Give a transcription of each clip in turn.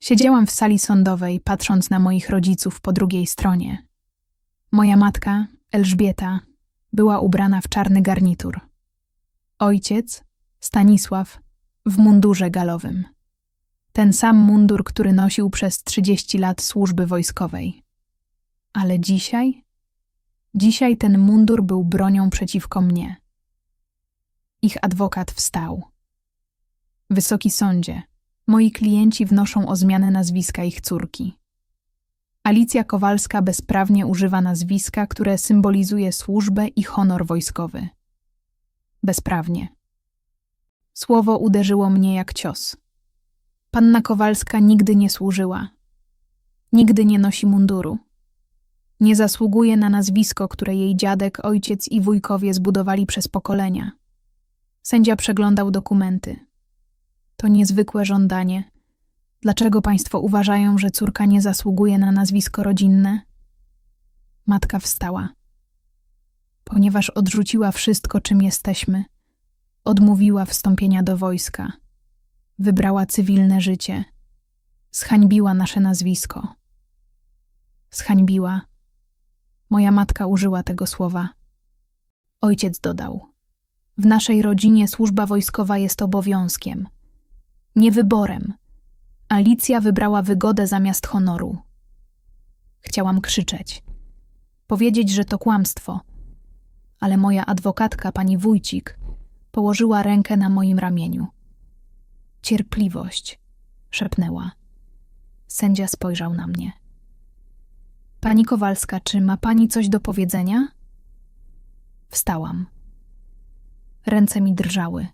Siedziałam w sali sądowej, patrząc na moich rodziców po drugiej stronie. Moja matka, Elżbieta, była ubrana w czarny garnitur. Ojciec, Stanisław, w mundurze galowym. Ten sam mundur, który nosił przez 30 lat służby wojskowej. Ale dzisiaj? Dzisiaj ten mundur był bronią przeciwko mnie. Ich adwokat wstał. Wysoki sądzie, moi klienci wnoszą o zmianę nazwiska ich córki. Alicja Kowalska bezprawnie używa nazwiska, które symbolizuje służbę i honor wojskowy. Bezprawnie. Słowo uderzyło mnie jak cios. Panna Kowalska nigdy nie służyła. Nigdy nie nosi munduru. Nie zasługuje na nazwisko, które jej dziadek, ojciec i wujkowie zbudowali przez pokolenia. Sędzia przeglądał dokumenty. To niezwykłe żądanie. Dlaczego państwo uważają, że córka nie zasługuje na nazwisko rodzinne? Matka wstała. Ponieważ odrzuciła wszystko, czym jesteśmy, odmówiła wstąpienia do wojska, wybrała cywilne życie, zhańbiła nasze nazwisko. Zhańbiła. Moja matka użyła tego słowa. Ojciec dodał: W naszej rodzinie służba wojskowa jest obowiązkiem, nie wyborem. Alicja wybrała wygodę zamiast honoru. Chciałam krzyczeć, powiedzieć, że to kłamstwo, ale moja adwokatka, pani Wójcik, położyła rękę na moim ramieniu. Cierpliwość, szepnęła. Sędzia spojrzał na mnie. Pani Kowalska, czy ma pani coś do powiedzenia? Wstałam. Ręce mi drżały.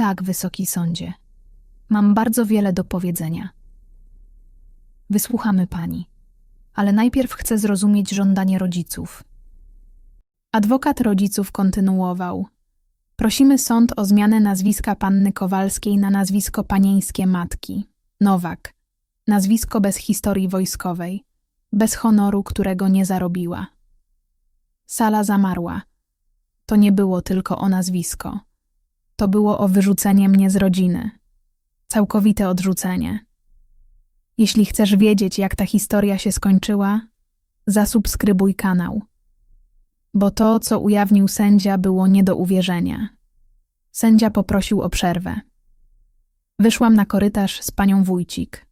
Tak, wysoki sądzie. Mam bardzo wiele do powiedzenia. Wysłuchamy pani, ale najpierw chcę zrozumieć żądanie rodziców. Adwokat rodziców kontynuował. Prosimy sąd o zmianę nazwiska panny Kowalskiej na nazwisko panieńskie matki. Nowak. Nazwisko bez historii wojskowej, bez honoru, którego nie zarobiła. Sala zamarła. To nie było tylko o nazwisko. To było o wyrzucenie mnie z rodziny. Całkowite odrzucenie. Jeśli chcesz wiedzieć, jak ta historia się skończyła, zasubskrybuj kanał. Bo to, co ujawnił sędzia, było nie do uwierzenia. Sędzia poprosił o przerwę. Wyszłam na korytarz z panią Wójcik.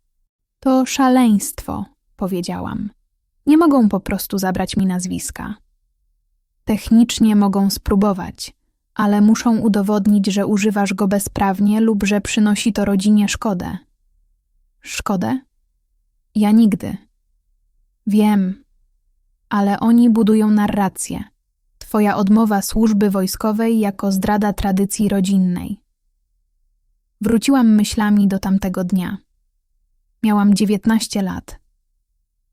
To szaleństwo, powiedziałam. Nie mogą po prostu zabrać mi nazwiska. Technicznie mogą spróbować, ale muszą udowodnić, że używasz go bezprawnie lub że przynosi to rodzinie szkodę. Szkodę? Ja nigdy. Wiem, ale oni budują narrację. Twoja odmowa służby wojskowej jako zdrada tradycji rodzinnej. Wróciłam myślami do tamtego dnia. Miałam dziewiętnaście lat.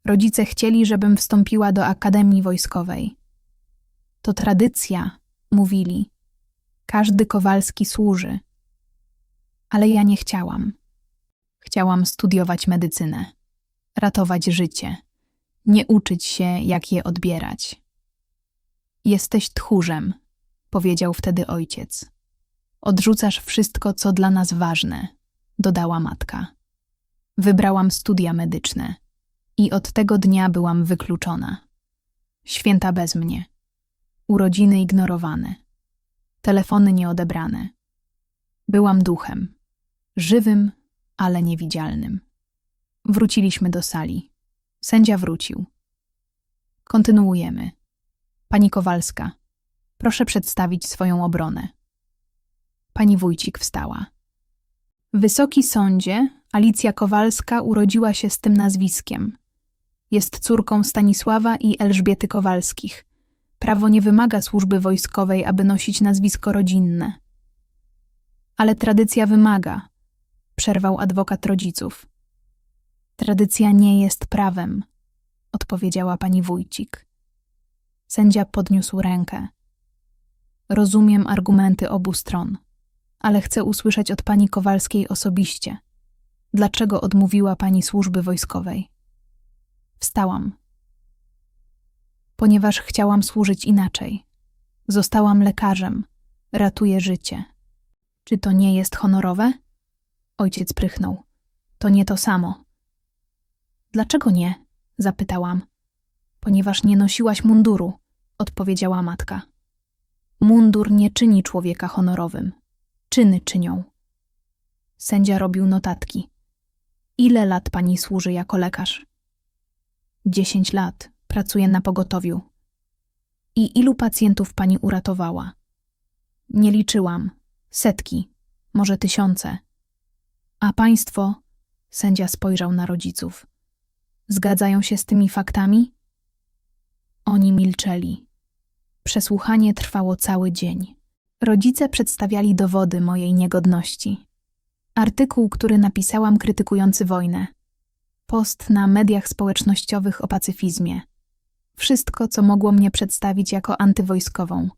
Rodzice chcieli, żebym wstąpiła do akademii wojskowej. To tradycja, mówili. Każdy Kowalski służy. Ale ja nie chciałam. Chciałam studiować medycynę, ratować życie, nie uczyć się, jak je odbierać. Jesteś tchórzem, powiedział wtedy ojciec. Odrzucasz wszystko, co dla nas ważne, dodała matka. Wybrałam studia medyczne i od tego dnia byłam wykluczona. Święta bez mnie, urodziny ignorowane telefony nieodebrane. Byłam duchem, żywym, ale niewidzialnym. Wróciliśmy do sali. Sędzia wrócił. Kontynuujemy. Pani Kowalska, proszę przedstawić swoją obronę. Pani Wójcik wstała. Wysoki sądzie, Alicja Kowalska urodziła się z tym nazwiskiem. Jest córką Stanisława i Elżbiety Kowalskich – Prawo nie wymaga służby wojskowej, aby nosić nazwisko rodzinne. Ale tradycja wymaga, przerwał adwokat rodziców. Tradycja nie jest prawem, odpowiedziała pani Wójcik. Sędzia podniósł rękę. Rozumiem argumenty obu stron, ale chcę usłyszeć od pani Kowalskiej osobiście. Dlaczego odmówiła pani służby wojskowej? Wstałam ponieważ chciałam służyć inaczej. Zostałam lekarzem, ratuję życie. Czy to nie jest honorowe? Ojciec prychnął. To nie to samo. Dlaczego nie? zapytałam. Ponieważ nie nosiłaś munduru, odpowiedziała matka. Mundur nie czyni człowieka honorowym. Czyny czynią. Sędzia robił notatki. Ile lat pani służy jako lekarz? Dziesięć lat. Pracuję na pogotowiu. I ilu pacjentów pani uratowała? Nie liczyłam. Setki, może tysiące. A państwo, sędzia spojrzał na rodziców, zgadzają się z tymi faktami? Oni milczeli. Przesłuchanie trwało cały dzień. Rodzice przedstawiali dowody mojej niegodności. Artykuł, który napisałam krytykujący wojnę. Post na mediach społecznościowych o pacyfizmie. Wszystko, co mogło mnie przedstawić jako antywojskową.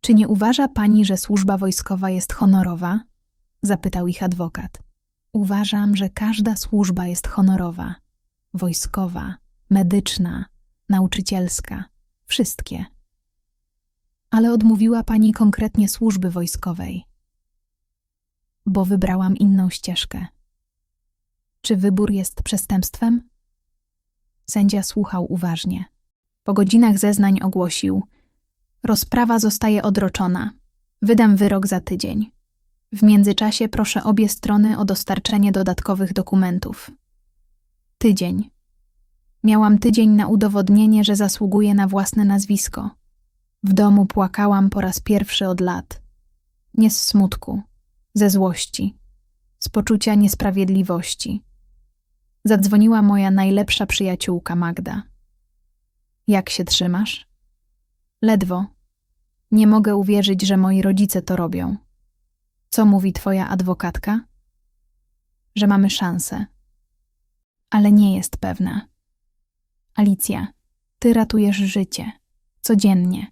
Czy nie uważa pani, że służba wojskowa jest honorowa? Zapytał ich adwokat. Uważam, że każda służba jest honorowa. Wojskowa, medyczna, nauczycielska. Wszystkie. Ale odmówiła pani konkretnie służby wojskowej. Bo wybrałam inną ścieżkę. Czy wybór jest przestępstwem? Sędzia słuchał uważnie. Po godzinach zeznań ogłosił: Rozprawa zostaje odroczona. Wydam wyrok za tydzień. W międzyczasie proszę obie strony o dostarczenie dodatkowych dokumentów. Tydzień. Miałam tydzień na udowodnienie, że zasługuję na własne nazwisko. W domu płakałam po raz pierwszy od lat. Nie z smutku, ze złości, z poczucia niesprawiedliwości. Zadzwoniła moja najlepsza przyjaciółka Magda. Jak się trzymasz? Ledwo. Nie mogę uwierzyć, że moi rodzice to robią. Co mówi twoja adwokatka? Że mamy szansę. Ale nie jest pewna. Alicja, ty ratujesz życie. Codziennie.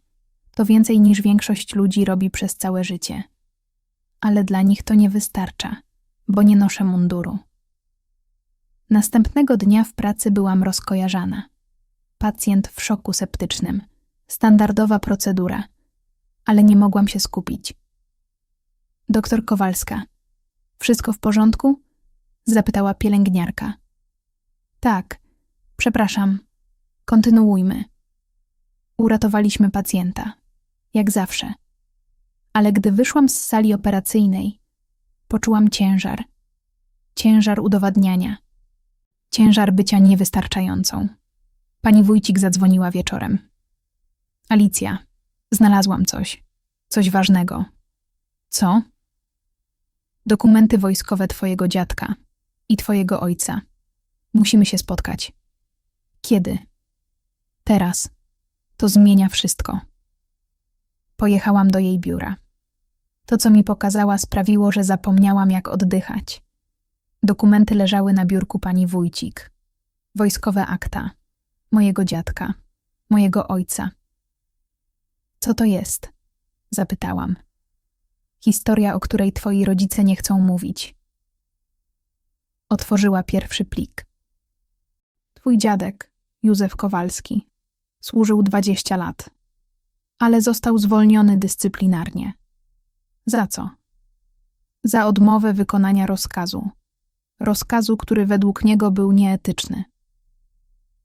To więcej niż większość ludzi robi przez całe życie. Ale dla nich to nie wystarcza, bo nie noszę munduru. Następnego dnia w pracy byłam rozkojarzana. Pacjent w szoku septycznym. Standardowa procedura. Ale nie mogłam się skupić. Doktor Kowalska. Wszystko w porządku? Zapytała pielęgniarka. Tak. Przepraszam. Kontynuujmy. Uratowaliśmy pacjenta. Jak zawsze. Ale gdy wyszłam z sali operacyjnej, poczułam ciężar. Ciężar udowadniania. Ciężar bycia niewystarczającą. Pani Wójcik zadzwoniła wieczorem. Alicja, znalazłam coś. Coś ważnego. Co? Dokumenty wojskowe twojego dziadka i twojego ojca. Musimy się spotkać. Kiedy? Teraz. To zmienia wszystko. Pojechałam do jej biura. To, co mi pokazała, sprawiło, że zapomniałam, jak oddychać. Dokumenty leżały na biurku pani Wójcik. Wojskowe akta. Mojego dziadka. Mojego ojca. Co to jest? Zapytałam. Historia, o której twoi rodzice nie chcą mówić. Otworzyła pierwszy plik. Twój dziadek, Józef Kowalski, służył dwadzieścia lat, ale został zwolniony dyscyplinarnie. Za co? Za odmowę wykonania rozkazu rozkazu, który według niego był nieetyczny.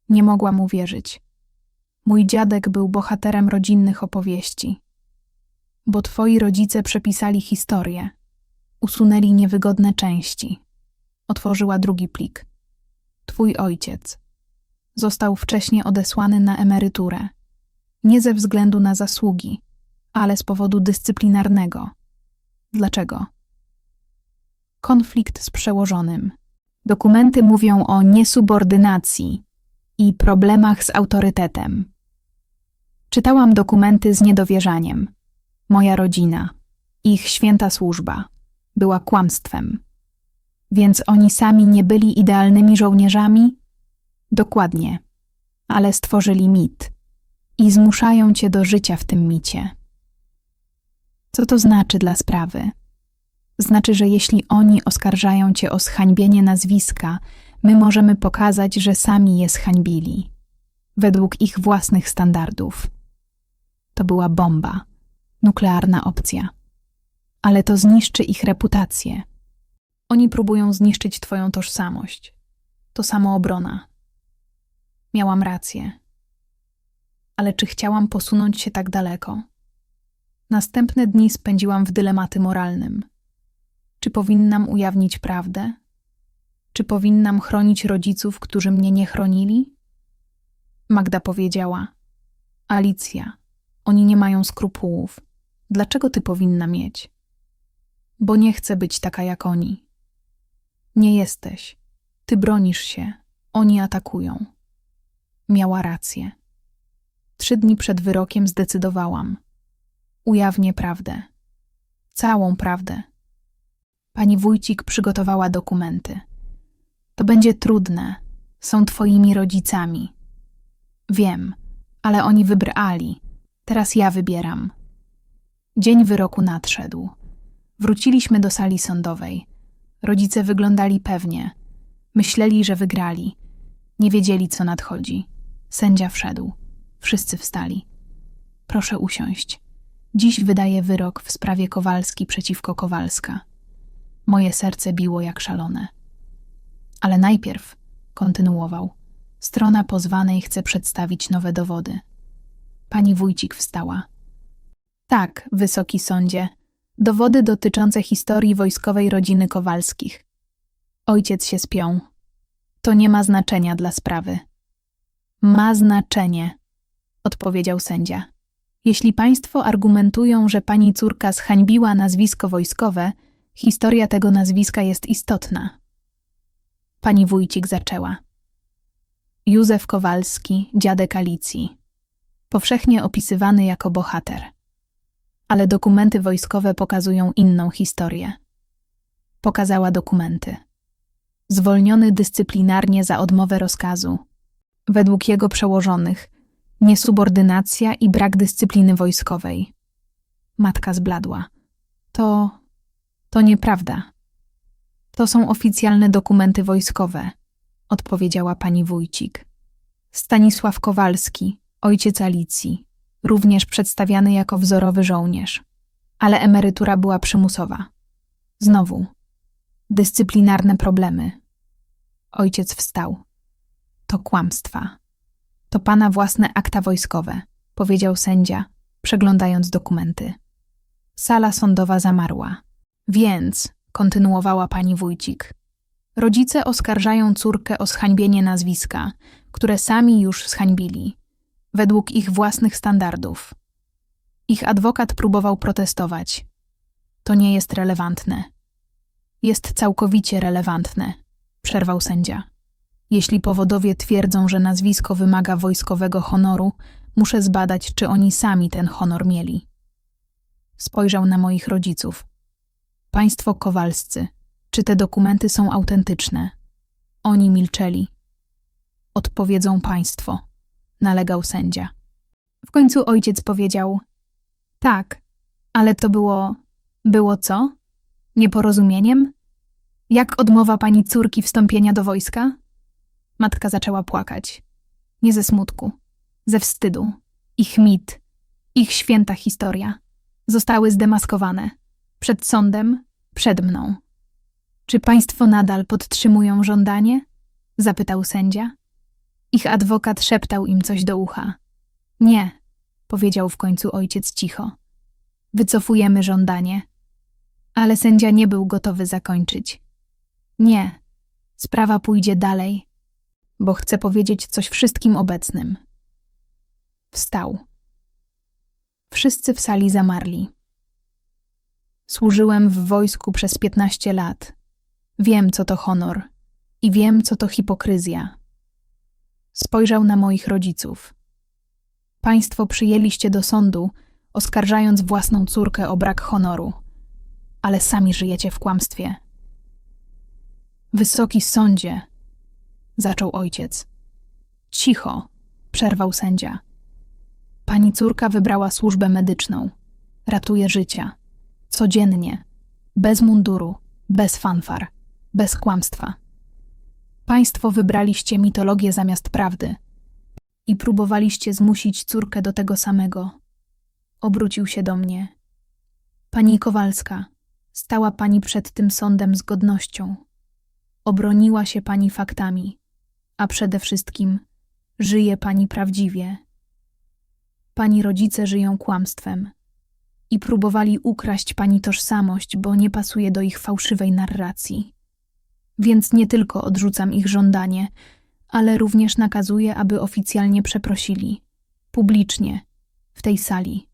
Nie mogłam uwierzyć. Mój dziadek był bohaterem rodzinnych opowieści. Bo twoi rodzice przepisali historię, usunęli niewygodne części. Otworzyła drugi plik. Twój ojciec został wcześniej odesłany na emeryturę. Nie ze względu na zasługi, ale z powodu dyscyplinarnego. Dlaczego? Konflikt z przełożonym. Dokumenty mówią o niesubordynacji i problemach z autorytetem. Czytałam dokumenty z niedowierzaniem. Moja rodzina, ich święta służba, była kłamstwem. Więc oni sami nie byli idealnymi żołnierzami? Dokładnie, ale stworzyli mit i zmuszają cię do życia w tym micie. Co to znaczy dla sprawy? Znaczy, że jeśli oni oskarżają cię o zhańbienie nazwiska, my możemy pokazać, że sami je zhańbili, według ich własnych standardów. To była bomba, nuklearna opcja. Ale to zniszczy ich reputację. Oni próbują zniszczyć twoją tożsamość. To samoobrona. Miałam rację. Ale czy chciałam posunąć się tak daleko? Następne dni spędziłam w dylematy moralnym. Czy powinnam ujawnić prawdę? Czy powinnam chronić rodziców, którzy mnie nie chronili? Magda powiedziała: Alicja, oni nie mają skrupułów. Dlaczego ty powinna mieć? Bo nie chcę być taka jak oni. Nie jesteś. Ty bronisz się. Oni atakują. Miała rację. Trzy dni przed wyrokiem zdecydowałam. Ujawnię prawdę. Całą prawdę. Pani Wójcik przygotowała dokumenty. To będzie trudne. Są twoimi rodzicami. Wiem, ale oni wybrali. Teraz ja wybieram. Dzień wyroku nadszedł. Wróciliśmy do sali sądowej. Rodzice wyglądali pewnie. Myśleli, że wygrali. Nie wiedzieli, co nadchodzi. Sędzia wszedł. Wszyscy wstali. Proszę usiąść. Dziś wydaje wyrok w sprawie Kowalski przeciwko Kowalska. Moje serce biło jak szalone. Ale najpierw, kontynuował, strona pozwanej chce przedstawić nowe dowody. Pani Wójcik wstała. Tak, wysoki sądzie, dowody dotyczące historii wojskowej rodziny Kowalskich. Ojciec się spiął. To nie ma znaczenia dla sprawy. Ma znaczenie, odpowiedział sędzia. Jeśli państwo argumentują, że pani córka zhańbiła nazwisko wojskowe, historia tego nazwiska jest istotna. Pani Wójcik zaczęła. Józef Kowalski, dziadek Alicji. Powszechnie opisywany jako bohater. Ale dokumenty wojskowe pokazują inną historię. Pokazała dokumenty. Zwolniony dyscyplinarnie za odmowę rozkazu. Według jego przełożonych, niesubordynacja i brak dyscypliny wojskowej. Matka zbladła. To. To nieprawda. To są oficjalne dokumenty wojskowe, odpowiedziała pani Wójcik. Stanisław Kowalski, ojciec Alicji, również przedstawiany jako wzorowy żołnierz, ale emerytura była przymusowa. Znowu. Dyscyplinarne problemy. Ojciec wstał. To kłamstwa. To pana własne akta wojskowe, powiedział sędzia, przeglądając dokumenty. Sala sądowa zamarła. Więc, kontynuowała pani Wójcik, rodzice oskarżają córkę o zhańbienie nazwiska, które sami już zhańbili, według ich własnych standardów. Ich adwokat próbował protestować. To nie jest relevantne. Jest całkowicie relevantne, przerwał sędzia. Jeśli powodowie twierdzą, że nazwisko wymaga wojskowego honoru, muszę zbadać, czy oni sami ten honor mieli. Spojrzał na moich rodziców. Państwo Kowalscy, czy te dokumenty są autentyczne? Oni milczeli. Odpowiedzą państwo, nalegał sędzia. W końcu ojciec powiedział: Tak, ale to było. było co? Nieporozumieniem? Jak odmowa pani córki wstąpienia do wojska? Matka zaczęła płakać. Nie ze smutku, ze wstydu. Ich mit, ich święta historia zostały zdemaskowane. Przed sądem, przed mną. Czy państwo nadal podtrzymują żądanie? zapytał sędzia. Ich adwokat szeptał im coś do ucha. Nie, powiedział w końcu ojciec cicho. Wycofujemy żądanie. Ale sędzia nie był gotowy zakończyć. Nie, sprawa pójdzie dalej bo chce powiedzieć coś wszystkim obecnym. Wstał. Wszyscy w sali zamarli. Służyłem w wojsku przez piętnaście lat. Wiem, co to honor i wiem, co to hipokryzja. Spojrzał na moich rodziców. Państwo przyjęliście do sądu, oskarżając własną córkę o brak honoru, ale sami żyjecie w kłamstwie. Wysoki sądzie, zaczął ojciec. Cicho, przerwał sędzia. Pani córka wybrała służbę medyczną. Ratuje życia. Codziennie. Bez munduru, bez fanfar, bez kłamstwa. Państwo wybraliście mitologię zamiast prawdy i próbowaliście zmusić córkę do tego samego. Obrócił się do mnie. Pani Kowalska, Stała pani przed tym sądem z godnością. Obroniła się pani faktami, a przede wszystkim żyje pani prawdziwie. Pani rodzice żyją kłamstwem i próbowali ukraść pani tożsamość, bo nie pasuje do ich fałszywej narracji. Więc nie tylko odrzucam ich żądanie, ale również nakazuję, aby oficjalnie przeprosili, publicznie, w tej sali.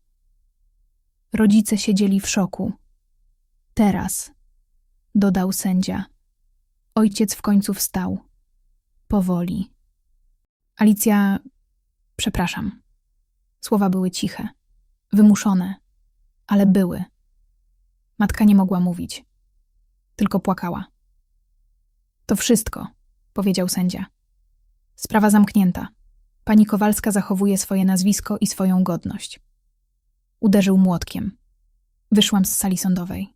Rodzice siedzieli w szoku. Teraz, dodał sędzia. Ojciec w końcu wstał. Powoli. Alicja, przepraszam. Słowa były ciche, wymuszone, ale były. Matka nie mogła mówić, tylko płakała. To wszystko, powiedział sędzia. Sprawa zamknięta. Pani Kowalska zachowuje swoje nazwisko i swoją godność. Uderzył młotkiem. Wyszłam z sali sądowej.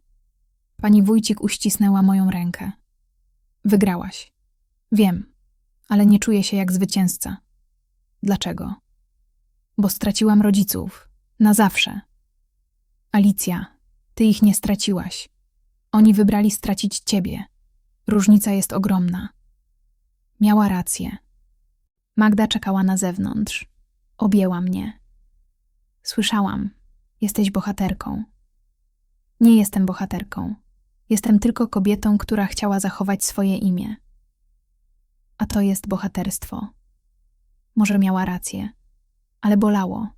Pani Wójcik uścisnęła moją rękę. Wygrałaś. Wiem, ale nie czuję się jak zwycięzca. Dlaczego? Bo straciłam rodziców. Na zawsze. Alicja, ty ich nie straciłaś. Oni wybrali stracić ciebie. Różnica jest ogromna. Miała rację. Magda czekała na zewnątrz. Objęła mnie. Słyszałam. Jesteś bohaterką. Nie jestem bohaterką. Jestem tylko kobietą, która chciała zachować swoje imię. A to jest bohaterstwo. Może miała rację, ale bolało.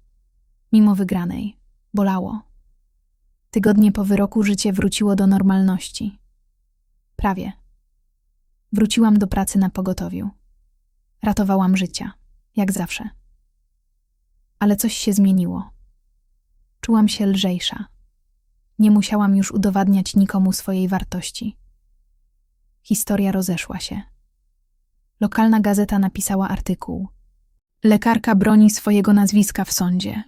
Mimo wygranej, bolało. Tygodnie po wyroku życie wróciło do normalności. Prawie. Wróciłam do pracy na pogotowiu. Ratowałam życia, jak zawsze. Ale coś się zmieniło. Czułam się lżejsza. Nie musiałam już udowadniać nikomu swojej wartości. Historia rozeszła się. Lokalna gazeta napisała artykuł. Lekarka broni swojego nazwiska w sądzie.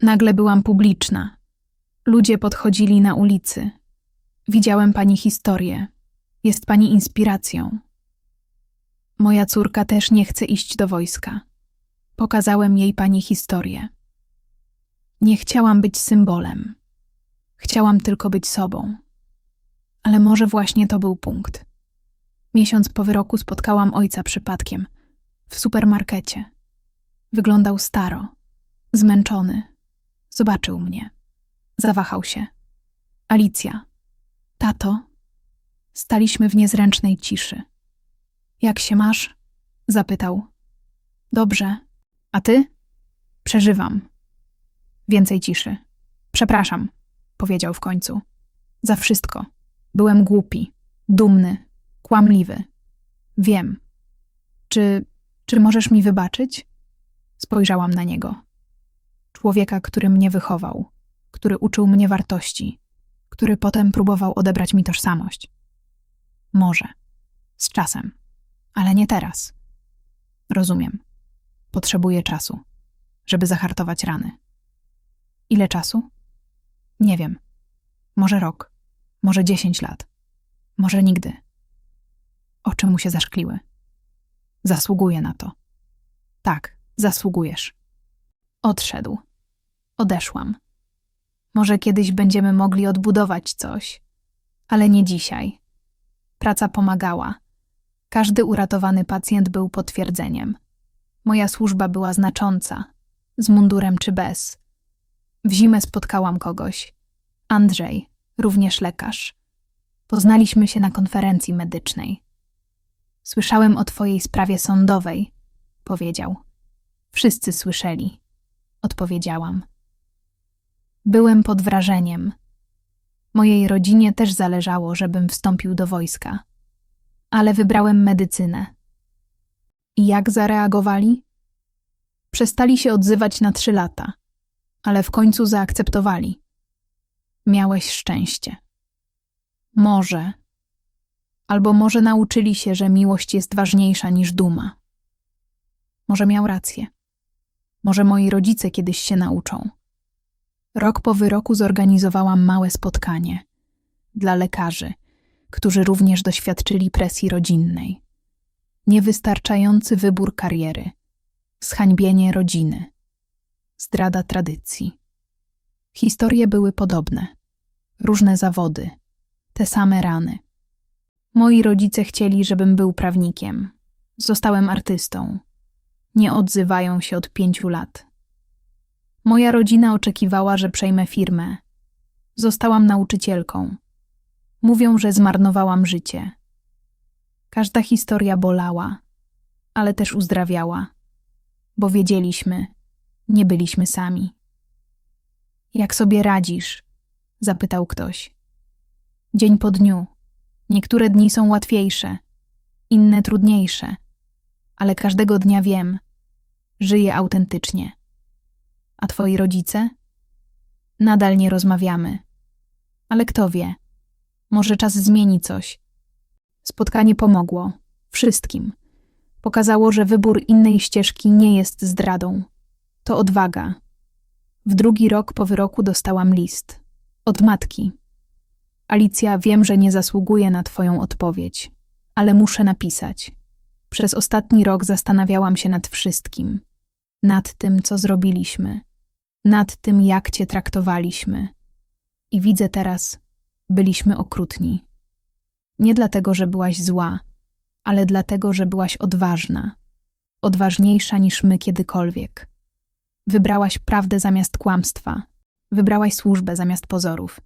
Nagle byłam publiczna. Ludzie podchodzili na ulicy. Widziałem pani historię. Jest pani inspiracją. Moja córka też nie chce iść do wojska. Pokazałem jej pani historię. Nie chciałam być symbolem. Chciałam tylko być sobą. Ale może właśnie to był punkt. Miesiąc po wyroku spotkałam ojca przypadkiem w supermarkecie. Wyglądał staro, zmęczony. Zobaczył mnie. Zawahał się. Alicja. Tato. Staliśmy w niezręcznej ciszy. Jak się masz? Zapytał. Dobrze. A ty? Przeżywam. Więcej ciszy. Przepraszam, powiedział w końcu. Za wszystko. Byłem głupi, dumny, kłamliwy. Wiem. Czy, czy możesz mi wybaczyć? Spojrzałam na niego. Człowieka, który mnie wychował, który uczył mnie wartości, który potem próbował odebrać mi tożsamość. Może. Z czasem. Ale nie teraz. Rozumiem. Potrzebuję czasu, żeby zahartować rany. Ile czasu? Nie wiem. Może rok, może dziesięć lat, może nigdy. Oczy mu się zaszkliły. Zasługuję na to. Tak, zasługujesz. Odszedł. Odeszłam. Może kiedyś będziemy mogli odbudować coś, ale nie dzisiaj. Praca pomagała. Każdy uratowany pacjent był potwierdzeniem. Moja służba była znacząca, z mundurem czy bez. W zimę spotkałam kogoś. Andrzej, również lekarz. Poznaliśmy się na konferencji medycznej. Słyszałem o twojej sprawie sądowej, powiedział. Wszyscy słyszeli, odpowiedziałam. Byłem pod wrażeniem. Mojej rodzinie też zależało, żebym wstąpił do wojska, ale wybrałem medycynę. I jak zareagowali? Przestali się odzywać na trzy lata, ale w końcu zaakceptowali. Miałeś szczęście. Może. Albo może nauczyli się, że miłość jest ważniejsza niż duma. Może miał rację. Może moi rodzice kiedyś się nauczą. Rok po wyroku zorganizowałam małe spotkanie dla lekarzy, którzy również doświadczyli presji rodzinnej. Niewystarczający wybór kariery, zhańbienie rodziny, zdrada tradycji. Historie były podobne, różne zawody, Te same rany. Moi rodzice chcieli, żebym był prawnikiem. Zostałem artystą. Nie odzywają się od pięciu lat. Moja rodzina oczekiwała, że przejmę firmę. Zostałam nauczycielką. Mówią, że zmarnowałam życie. Każda historia bolała, ale też uzdrawiała, bo wiedzieliśmy, nie byliśmy sami. Jak sobie radzisz? zapytał ktoś. Dzień po dniu. Niektóre dni są łatwiejsze, inne trudniejsze, ale każdego dnia wiem, żyję autentycznie. A twoi rodzice? Nadal nie rozmawiamy. Ale kto wie? Może czas zmieni coś. Spotkanie pomogło. Wszystkim. Pokazało, że wybór innej ścieżki nie jest zdradą. To odwaga. W drugi rok po wyroku dostałam list. Od matki. Alicja, wiem, że nie zasługuję na Twoją odpowiedź, ale muszę napisać. Przez ostatni rok zastanawiałam się nad wszystkim. Nad tym, co zrobiliśmy. Nad tym, jak Cię traktowaliśmy. I widzę teraz, byliśmy okrutni. Nie dlatego, że byłaś zła, ale dlatego, że byłaś odważna. Odważniejsza niż my kiedykolwiek. Wybrałaś prawdę zamiast kłamstwa. Wybrałaś służbę zamiast pozorów.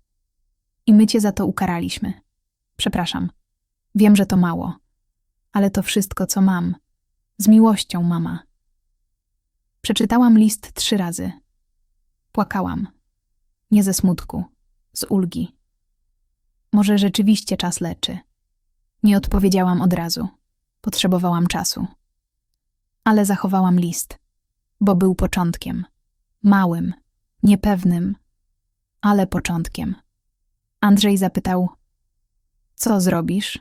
I my cię za to ukaraliśmy. Przepraszam. Wiem, że to mało. Ale to wszystko, co mam. Z miłością, mama. Przeczytałam list trzy razy. Płakałam. Nie ze smutku, z ulgi. Może rzeczywiście czas leczy. Nie odpowiedziałam od razu. Potrzebowałam czasu. Ale zachowałam list, bo był początkiem. Małym, niepewnym, ale początkiem. Andrzej zapytał: Co zrobisz?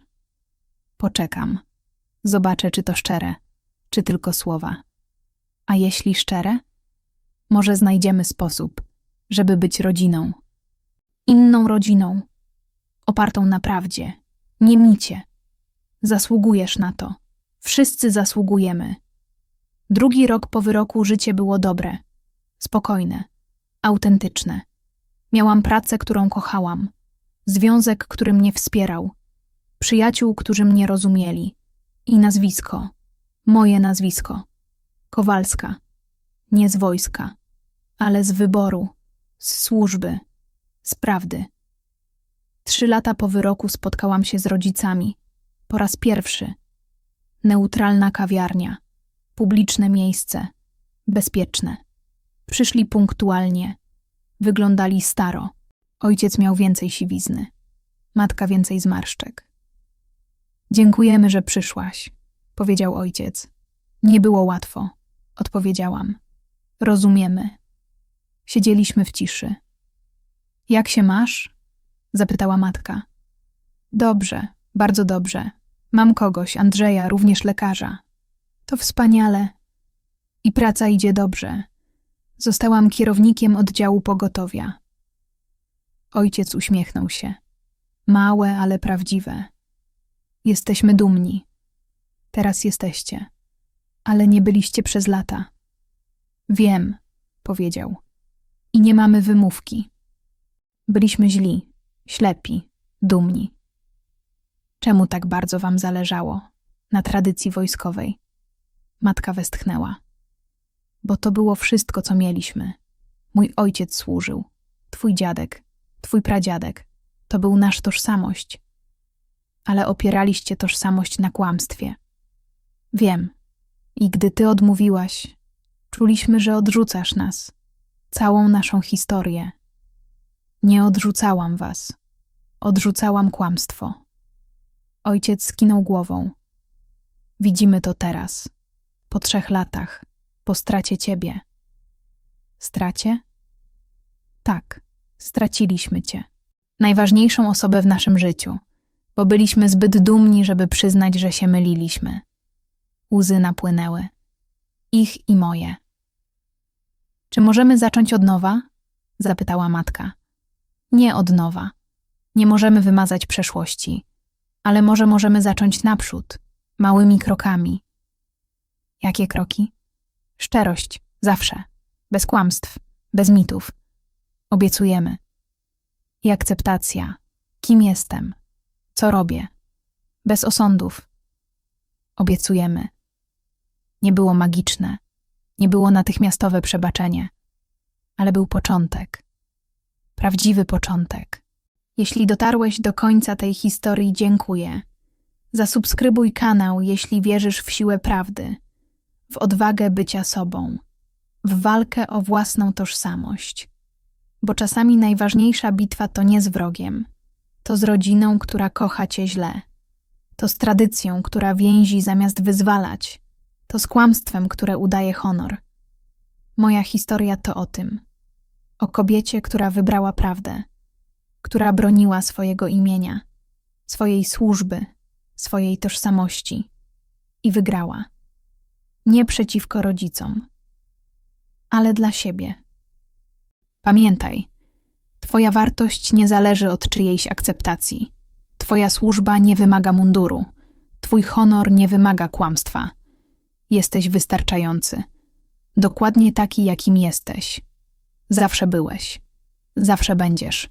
Poczekam. Zobaczę, czy to szczere, czy tylko słowa. A jeśli szczere? Może znajdziemy sposób, żeby być rodziną. Inną rodziną, opartą na prawdzie, nie micie. Zasługujesz na to. Wszyscy zasługujemy. Drugi rok po wyroku życie było dobre, spokojne, autentyczne. Miałam pracę, którą kochałam, związek, który mnie wspierał, przyjaciół, którzy mnie rozumieli i nazwisko, moje nazwisko. Kowalska. Nie z wojska, ale z wyboru, z służby, z prawdy. Trzy lata po wyroku spotkałam się z rodzicami. Po raz pierwszy. Neutralna kawiarnia, publiczne miejsce, bezpieczne. Przyszli punktualnie. Wyglądali staro. Ojciec miał więcej siwizny, matka więcej zmarszczek. Dziękujemy, że przyszłaś, powiedział ojciec. Nie było łatwo, odpowiedziałam. Rozumiemy. Siedzieliśmy w ciszy. Jak się masz? zapytała matka. Dobrze, bardzo dobrze. Mam kogoś, Andrzeja, również lekarza. To wspaniale. I praca idzie dobrze. Zostałam kierownikiem oddziału pogotowia. Ojciec uśmiechnął się. Małe, ale prawdziwe. Jesteśmy dumni. Teraz jesteście. Ale nie byliście przez lata. Wiem, powiedział. I nie mamy wymówki. Byliśmy źli, ślepi, dumni. Czemu tak bardzo wam zależało na tradycji wojskowej? Matka westchnęła. Bo to było wszystko, co mieliśmy. Mój ojciec służył, twój dziadek, twój pradziadek. To był nasz tożsamość. Ale opieraliście tożsamość na kłamstwie. Wiem. I gdy ty odmówiłaś, czuliśmy, że odrzucasz nas, całą naszą historię. Nie odrzucałam was. Odrzucałam kłamstwo. Ojciec skinął głową. Widzimy to teraz, po trzech latach, po stracie ciebie. Stracie? Tak, straciliśmy cię. Najważniejszą osobę w naszym życiu, bo byliśmy zbyt dumni, żeby przyznać, że się myliliśmy. Łzy napłynęły. Ich i moje. Czy możemy zacząć od nowa? zapytała matka. Nie od nowa. Nie możemy wymazać przeszłości ale może możemy zacząć naprzód, małymi krokami. Jakie kroki? Szczerość, zawsze, bez kłamstw, bez mitów. Obiecujemy. I akceptacja, Kim jestem? Co robię? Bez osądów. Obiecujemy. Nie było magiczne, nie było natychmiastowe przebaczenie, ale był początek. Prawdziwy początek. Jeśli dotarłeś do końca tej historii, dziękuję. Zasubskrybuj kanał, jeśli wierzysz w siłę prawdy, w odwagę bycia sobą, w walkę o własną tożsamość. Bo czasami najważniejsza bitwa to nie z wrogiem, to z rodziną, która kocha cię źle, to z tradycją, która więzi zamiast wyzwalać, to z kłamstwem, które udaje honor. Moja historia to o tym o kobiecie, która wybrała prawdę, która broniła swojego imienia, swojej służby, swojej tożsamości i wygrała. Nie przeciwko rodzicom, ale dla siebie. Pamiętaj, Twoja wartość nie zależy od czyjejś akceptacji. Twoja służba nie wymaga munduru. Twój honor nie wymaga kłamstwa. Jesteś wystarczający. Dokładnie taki, jakim jesteś. Zawsze byłeś. Zawsze będziesz.